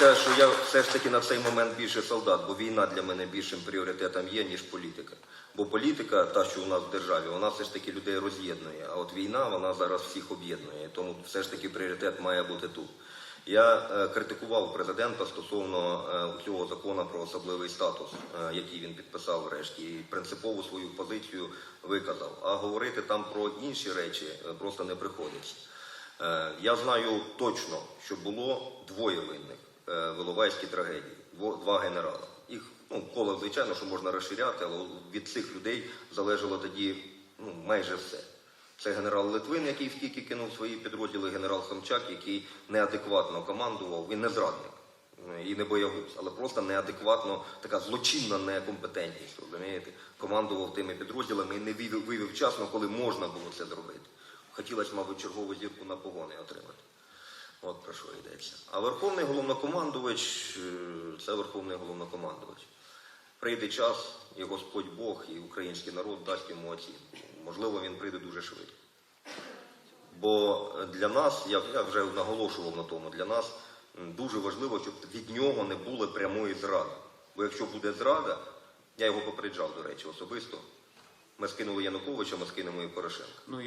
сподіваюся, що я все ж таки на цей момент більше солдат, бо війна для мене більшим пріоритетом є, ніж політика. Бо політика, та, що у нас в державі, вона все ж таки людей роз'єднує. А от війна, вона зараз всіх об'єднує. Тому все ж таки пріоритет має бути тут. Я е, критикував президента стосовно е, цього закону про особливий статус, е, який він підписав врешті, і принципову свою позицію виказав. А говорити там про інші речі просто не приходиться. Я знаю точно, що було двоє винних е, в Іловайській трагедії, два генерала. Їх ну, коло, звичайно, що можна розширяти, але від цих людей залежало тоді ну, майже все. Це генерал Литвин, який в тільки кинув свої підрозділи, генерал Хомчак, який неадекватно командував, він не зрадник е, і не боягуз, але просто неадекватно, така злочинна некомпетентність, розумієте, командував тими підрозділами і не вивів вчасно, коли можна було це зробити. Хотілося, мабуть, чергову зірку на погони отримати. Про що йдеться. А Верховний головнокомандувач е, це Верховний головнокомандувач. Прийде час, і Господь Бог, і український народ дасть йому оцінку. Можливо, він прийде дуже швидко. Бо для нас, я, вже наголошував на тому, для нас дуже важливо, щоб від нього не було прямої зради. Бо якщо буде зрада, я його попереджав, до речі, особисто. Ми скинули Януковича, ми скинемо і Порошенка. Ну,